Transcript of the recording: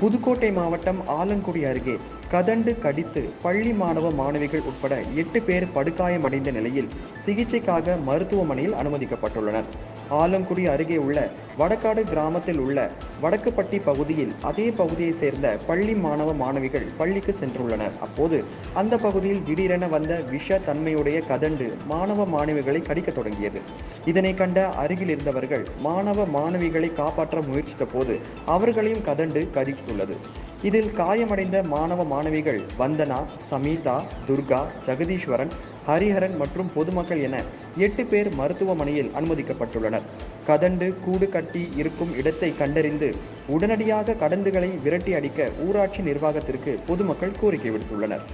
புதுக்கோட்டை மாவட்டம் ஆலங்குடி அருகே. கதண்டு கடித்து பள்ளி மாணவ மாணவிகள் உட்பட எட்டு பேர் படுகாயமடைந்த நிலையில் சிகிச்சைக்காக மருத்துவமனையில் அனுமதிக்கப்பட்டுள்ளனர். ஆலங்குடி அருகே உள்ள வடக்காடு கிராமத்தில் உள்ள வடக்குப்பட்டி பகுதியில் அதே பகுதியைச் சேர்ந்த பள்ளி மாணவ மாணவிகள் பள்ளிக்கு சென்றுள்ளனர். அப்போது அந்த பகுதியில் திடீரென வந்த விஷ தன்மையுடைய கதண்டு மாணவ மாணவிகளை கடிக்கத் தொடங்கியது. இதனை கண்ட அருகில் இருந்தவர்கள் மாணவ மாணவிகளை காப்பாற்ற முயற்சித்த போது அவர்களையும் கதண்டு கதித்துள்ளது இதில் காயமடைந்த மாணவ மாணவிகள் வந்தனா சமீதா துர்கா ஜெகதீஸ்வரன் ஹரிஹரன் மற்றும் பொதுமக்கள் என எட்டு பேர் மருத்துவமனையில் அனுமதிக்கப்பட்டுள்ளனர். கதண்டு கூடு கட்டி இருக்கும் இடத்தை கண்டறிந்து உடனடியாக கடந்துகளை விரட்டி அடிக்க ஊராட்சி நிர்வாகத்திற்கு பொதுமக்கள் கோரிக்கை விடுத்துள்ளனர்.